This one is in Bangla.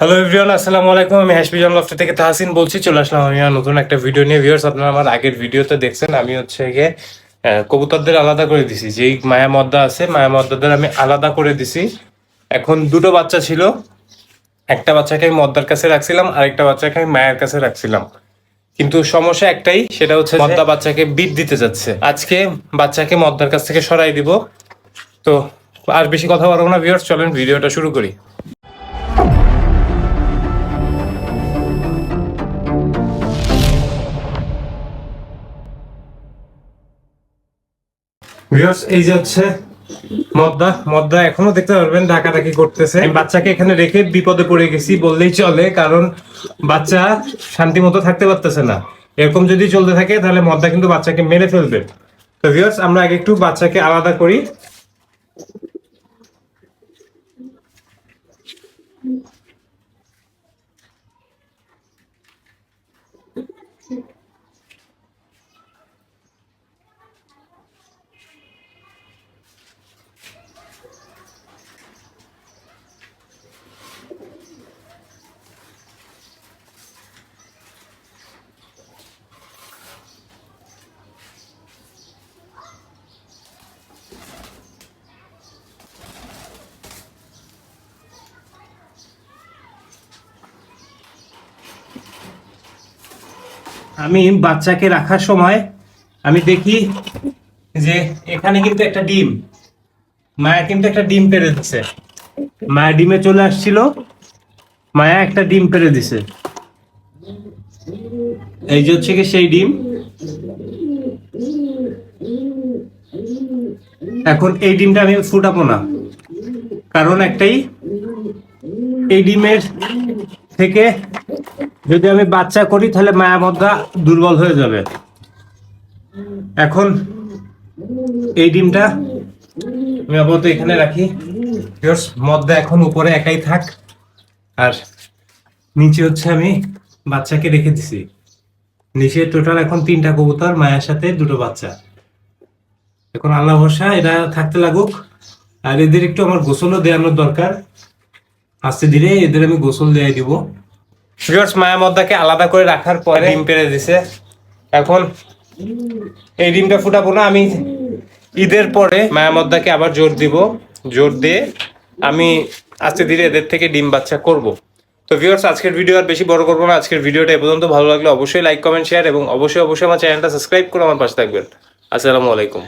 হ্যালো এভরিওয়ান আসসালামু আলাইকুম। আমি হ্যাশবিজন লফট থেকে তাহসিন বলছি। চলে আসলাম আমি নতুন একটা ভিডিও নিয়ে। ভিউয়ার্স আপনারা আমার আগের ভিডিওতে দেখছেন, আমি হচ্ছে গিয়ে কবুতরদের আলাদা করে দিছি। যেই মায়া মদ্দা আছে, মায়া মদ্দাদের আমি আলাদা করে দিছি। এখন দুটো বাচ্চা ছিল। একটা বাচ্চাকে আমি মদ্দার কাছে রাখছিলাম, আরেকটা বাচ্চাকে আমি মায়ের কাছে রাখছিলাম। কিন্তু সমস্যা একটাই, সেটা হচ্ছে মদ্দা বাচ্চাকে বিট দিতে যাচ্ছে। আজকে বাচ্চাকে মদ্দার কাছ থেকে সরাই দিব। তো আর বেশি কথা বলব না ভিউয়ার্স চলেন ভিডিওটা শুরু করি। ভিউয়ার্স এই যে হচ্ছে মদ্দা। মদ্দা এখনও দেখতে পারবেন ডাকাডাকি করতেছে। বাচ্চাকে এখানে রেখে বিপদে পড়ে গেছি বললেই চলে, কারণ বাচ্চা শান্তি মতো থাকতে পারতেছে না। এরকম যদি চলতে থাকে, তাহলে মদ্দা কিন্তু বাচ্চাকে মেরে ফেলবে। তো ভিউয়ার্স আমরা আগে একটু বাচ্চাকে আলাদা করি। আমি বাচ্চাকে রাখার সময় আমি দেখি যে এখানে কিন্তু একটা ডিম, মায়া কিন্তু একটা ডিম পেরে দিচ্ছে মায়া ডিমে চলে আসছিল, মায়া একটা ডিম পেরে দিছে। এই যে হচ্ছে সেই ডিম। এখন এই ডিমটা আমি ফুটাবো না। কারণ একটাই, এই ডিমের থেকে যদি আমি বাচ্চা করি, তাহলে মায়া মদ্দা দুর্বল হয়ে যাবে। এখন এই ডিমটা আমি আপাতত এখানে রাখি। মদ্দা এখন উপরে একাই থাক। আর নিচে হচ্ছে আমি বাচ্চাকে রেখে দিছি। নিচে টোটাল এখন তিনটা কবুতর, মায়ের সাথে দুটো বাচ্চা। এখন আল্লাহ ভরসা এটা থাকতে লাগুক। আর এদের একটু আমার গোসলও দেওয়ানোর দরকার। আস্তে ধীরে এদের আমি গোসল দেওয়াই দিব। ভিউয়ার্স মায়া মদ্দাকে আলাদা করে রাখার পরে ডিম পেরে দিছে। এখন এই ডিমটা ফুটাবো না, আমি ঈদের পরে মায়া মদ্দাকে আবার জোর দিব। জোর দিয়ে আমি আস্তে ধীরে এদের থেকে ডিম বাচ্চা করব। তো ভিউয়ার্স আজকের ভিডিও আর বেশি বড় করব না। আজকের ভিডিওটা এ পর্যন্ত ভালো লাগলে অবশ্যই লাইক কমেন্ট শেয়ার এবং অবশ্যই অবশ্যই আমার চ্যানেলটা সাবস্ক্রাইব করে আমার পাশে থাকবেন। আসসালামু আলাইকুম।